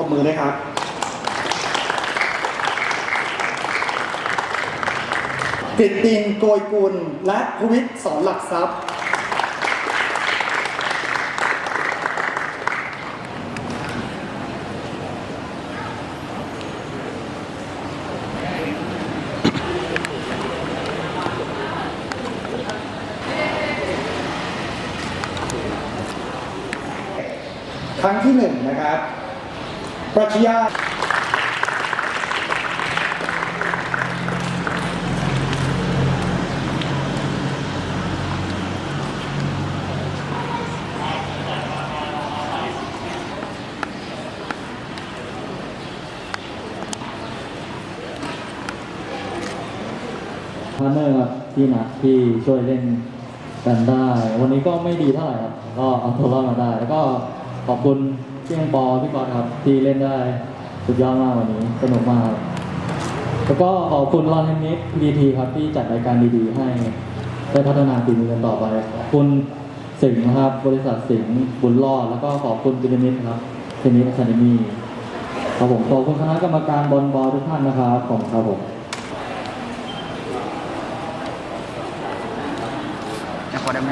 รบมือด้วยครับกฤตตินโกยกุลและพวิทย์สอนหลักทรัพย์ ครั้งที่หนึ่งนะครับ ปรัชญาพาร์เนอร์ครับพี่นัทที่ช่วยเล่นกันได้ วันนี้ก็ไม่ดีเท่าไหร่ครับ ก็เอาตัวรอดมาได้ แล้วก็ขอบคุณ พี่ยังปอพี่กอดครับที่เล่นได้สุดยอดมากวันนี้สนุกมากครับแล้วก็ขอบคุณลอนเทนนิสพีทีครับที่จัดรายการดีๆ ให้ได้พัฒนาฝีมือกันต่อไปขอบคุณสิงห์นะครับ บริษัทสิงห์บุญรอดแล้วก็ขอบคุณพีระมิดครับเทนนิสอะคาเดมี่ครับผมขอบคุณคณะกรรมการบอลบอลทุกท่านนะครับขอบคุณครับผมจะขอได้ไหม